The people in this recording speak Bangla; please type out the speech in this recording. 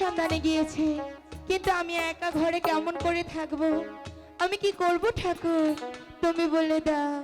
সন্ধানে গিয়েছে। কিন্তু আমি একা ঘরে কেমন করে থাকব? আমি কি করব ঠাকুর? তুমি বলে দাও।